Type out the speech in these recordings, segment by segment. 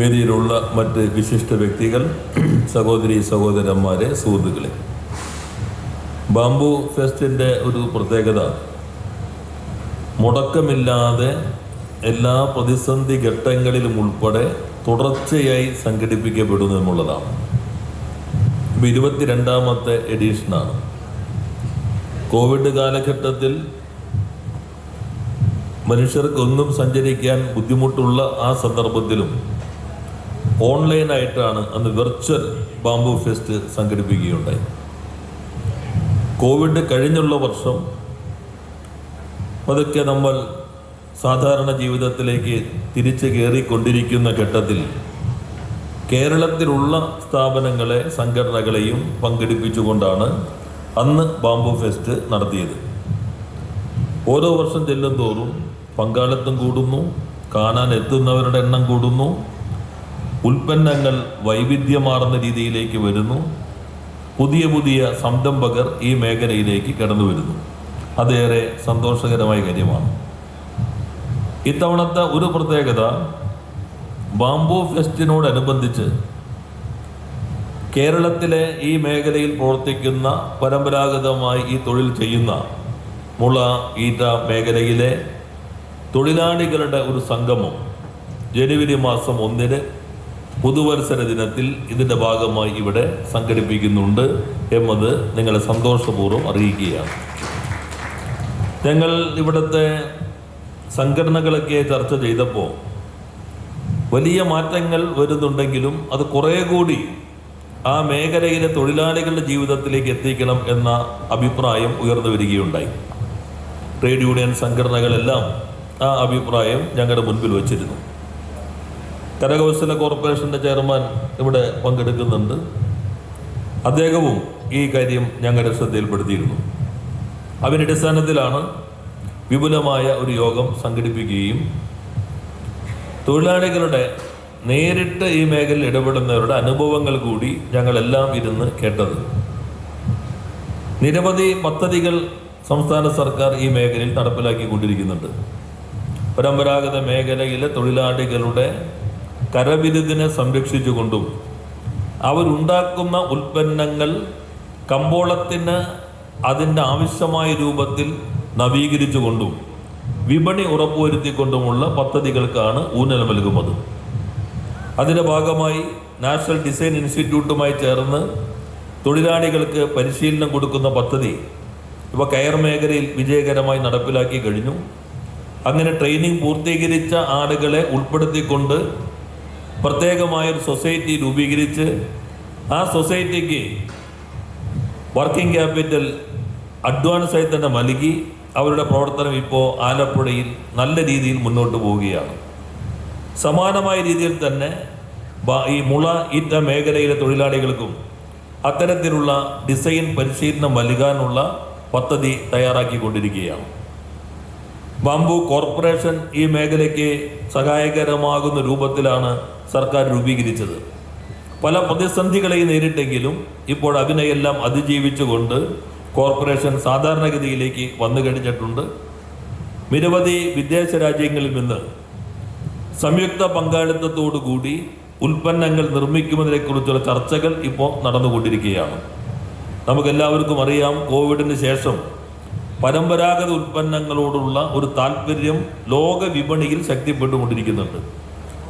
വേദിയിലുള്ള മറ്റ് വിശിഷ്ട വ്യക്തികൾ സഹോദരി സഹോദരന്മാരെ സുഹൃത്തുക്കളെ. ബാംബു ഫെസ്റ്റിന്റെ ഒരു പ്രത്യേകത മുടക്കമില്ലാതെ എല്ലാ പ്രതിസന്ധി ഘട്ടങ്ങളിലും ഉൾപ്പെടെ തുടർച്ചയായി സംഘടിപ്പിക്കപ്പെടുന്നു എന്നുള്ളതാണ്. ഇപ്പം ഇരുപത്തിരണ്ടാമത്തെ എഡീഷനാണ്. കോവിഡ് കാലഘട്ടത്തിൽ മനുഷ്യർക്കൊന്നും സഞ്ചരിക്കാൻ ബുദ്ധിമുട്ടുള്ള ആ സന്ദർഭത്തിലും ഓൺലൈനായിട്ടാണ് അന്ന് വെർച്വൽ ബാംബു ഫെസ്റ്റ് സംഘടിപ്പിക്കുകയുണ്ടായി. കോവിഡ് കഴിഞ്ഞുള്ള വർഷം അതൊക്കെ നമ്മൾ സാധാരണ ജീവിതത്തിലേക്ക് തിരിച്ചു കയറിക്കൊണ്ടിരിക്കുന്ന ഘട്ടത്തിൽ കേരളത്തിലുള്ള സ്ഥാപനങ്ങളെ സംഘടനകളെയും പങ്കെടുപ്പിച്ചുകൊണ്ടാണ് അന്ന് ബാംബു ഫെസ്റ്റ് നടത്തിയത്. ഓരോ വർഷം ചെല്ലും തോറും പങ്കാളിത്തം കൂടുന്നു കാണാൻ എത്തുന്നവരുടെ എണ്ണം കൂടുന്നു ഉൽപ്പന്നങ്ങൾ വൈവിധ്യമാർന്ന രീതിയിലേക്ക് വരുന്നു. പുതിയ പുതിയ സംരംഭകർ ഈ മേഖലയിലേക്ക് കടന്നു വരുന്നു. അതേറെ സന്തോഷകരമായ കാര്യമാണ്. ഇത്തവണത്തെ ഒരു പ്രത്യേകത ബാംബു ഫെസ്റ്റിനോടനുബന്ധിച്ച് കേരളത്തിലെ ഈ മേഖലയിൽ പ്രവർത്തിക്കുന്ന പരമ്പരാഗതമായി ഈ തൊഴിൽ ചെയ്യുന്ന മുള ഈറ്റ മേഖലയിലെ തൊഴിലാളികളുടെ ഒരു സംഗമം ജനുവരി മാസം ഒന്നിന് പുതുവത്സര ദിനത്തിൽ ഇതിന്റെ ഭാഗമായി ഇവിടെ സംഘടിപ്പിക്കുന്നുണ്ട് എന്നത് നിങ്ങളെ സന്തോഷപൂർവം അറിയിക്കുകയാണ്. ഞങ്ങൾ ഇവിടുത്തെ സംഘടനകളൊക്കെ ചർച്ച ചെയ്തപ്പോൾ വലിയ മാറ്റങ്ങൾ വരുന്നുണ്ടെങ്കിലും അത് കുറേ കൂടി ആ മേഖലയിലെ തൊഴിലാളികളുടെ ജീവിതത്തിലേക്ക് എത്തിക്കണം എന്ന അഭിപ്രായം ഉയർന്നു വരികയുണ്ടായി. ട്രേഡ് യൂണിയൻ സംഘടനകളെല്ലാം ആ അഭിപ്രായം ഞങ്ങളുടെ മുൻപിൽ വച്ചിരുന്നു. കരകൗശല കോർപ്പറേഷന്റെ ചെയർമാൻ ഇവിടെ പങ്കെടുക്കുന്നുണ്ട്. അദ്ദേഹവും ഈ കാര്യം ഞങ്ങളുടെ ശ്രദ്ധയിൽപ്പെടുത്തിയിരുന്നു. അതിന്റെ അടിസ്ഥാനത്തിലാണ് വിപുലമായ ഒരു യോഗം സംഘടിപ്പിക്കുകയും തൊഴിലാളികളുടെ നേരിട്ട് ഈ മേഖലയിൽ ഇടപെടുന്നവരുടെ അനുഭവങ്ങൾ കൂടി ഞങ്ങളെല്ലാം ഇരുന്ന് കേട്ടത്. നിരവധി പദ്ധതികൾ സംസ്ഥാന സർക്കാർ ഈ മേഖലയിൽ നടപ്പിലാക്കിക്കൊണ്ടിരിക്കുന്നുണ്ട്. പരമ്പരാഗത മേഖലയിലെ തൊഴിലാളികളുടെ കരവിരുതിനെ സംരക്ഷിച്ചുകൊണ്ടും അവരുണ്ടാക്കുന്ന ഉൽപ്പന്നങ്ങൾ കമ്പോളത്തിന് അതിന്റെ ആവശ്യമായ രൂപത്തിൽ നവീകരിച്ചുകൊണ്ടും വിപണി ഉറപ്പുവരുത്തിക്കൊണ്ടുമുള്ള പദ്ധതികൾക്കാണ് ഊന്നൽ നൽകുന്നത്. അതിന്റെ ഭാഗമായി നാഷണൽ ഡിസൈൻ ഇൻസ്റ്റിറ്റ്യൂട്ടുമായി ചേർന്ന് തൊഴിലാളികൾക്ക് പരിശീലനം കൊടുക്കുന്ന പദ്ധതി ഇവ കയർ മേഖലയിൽ വിജയകരമായി നടപ്പിലാക്കി കഴിഞ്ഞു. അങ്ങനെ ട്രെയിനിങ് പൂർത്തീകരിച്ച ആളുകളെ ഉൾപ്പെടുത്തിക്കൊണ്ട് പ്രത്യേകമായ ഒരു സൊസൈറ്റി രൂപീകരിച്ച് ആ സൊസൈറ്റിക്ക് വർക്കിംഗ് ക്യാപിറ്റൽ അഡ്വാൻസ് ആയി തന്നെ നൽകി അവരുടെ പ്രവർത്തനം ഇപ്പോൾ ആലപ്പുഴയിൽ നല്ല രീതിയിൽ മുന്നോട്ട് പോവുകയാണ്. സമാനമായ രീതിയിൽ തന്നെ ഈ മുള ഇറ്റ മേഖലയിലെ തൊഴിലാളികൾക്കും അത്തരത്തിലുള്ള ഡിസൈൻ പരിശീലനം നൽകാനുള്ള പദ്ധതി തയ്യാറാക്കിക്കൊണ്ടിരിക്കുകയാണ്. ബാംബു കോർപ്പറേഷൻ ഈ മേഖലയ്ക്ക് സഹായകരമാകുന്ന രൂപത്തിലാണ് സർക്കാർ രൂപീകരിച്ചത്. പല പ്രതിസന്ധികളെയും നേരിട്ടെങ്കിലും ഇപ്പോൾ അതിനെയെല്ലാം അതിജീവിച്ചുകൊണ്ട് കോർപ്പറേഷൻ സാധാരണഗതിയിലേക്ക് വന്നു കഴിഞ്ഞിട്ടുണ്ട്. നിരവധി വിദേശ രാജ്യങ്ങളിൽ നിന്ന് സംയുക്ത പങ്കാളിത്തത്തോടുകൂടി ഉൽപ്പന്നങ്ങൾ നിർമ്മിക്കുന്നതിനെക്കുറിച്ചുള്ള ചർച്ചകൾ ഇപ്പോൾ നടന്നുകൊണ്ടിരിക്കുകയാണ്. നമുക്കെല്ലാവർക്കും അറിയാം കോവിഡിന് ശേഷം പരമ്പരാഗത ഉൽപ്പന്നങ്ങളോടുള്ള ഒരു താല്പര്യം ലോക വിപണിയിൽ ശക്തിപ്പെട്ടുകൊണ്ടിരിക്കുന്നുണ്ട്.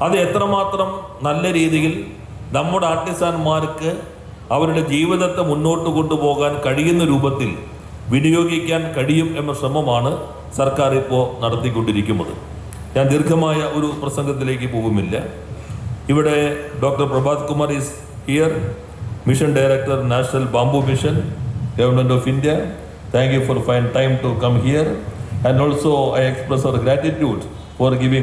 അത് എത്രമാത്രം നല്ല രീതിയിൽ നമ്മുടെ ആർട്ടിസാൻമാർക്ക് അവരുടെ ജീവിതത്തെ മുന്നോട്ട് കൊണ്ടുപോകാൻ കഴിയുന്ന രൂപത്തിൽ വിനിയോഗിക്കാൻ കഴിയും എന്ന ശ്രമമാണ് സർക്കാർ ഇപ്പോൾ നടത്തിക്കൊണ്ടിരിക്കുന്നത്. ഞാൻ ദീർഘമായ ഒരു പ്രസംഗത്തിലേക്ക് പോകുമില്ല ഇവിടെ doctor Prabhat Kumar is here mission director national bamboo mission government of India Thank you for finding time to come here. And also I express our gratitude for giving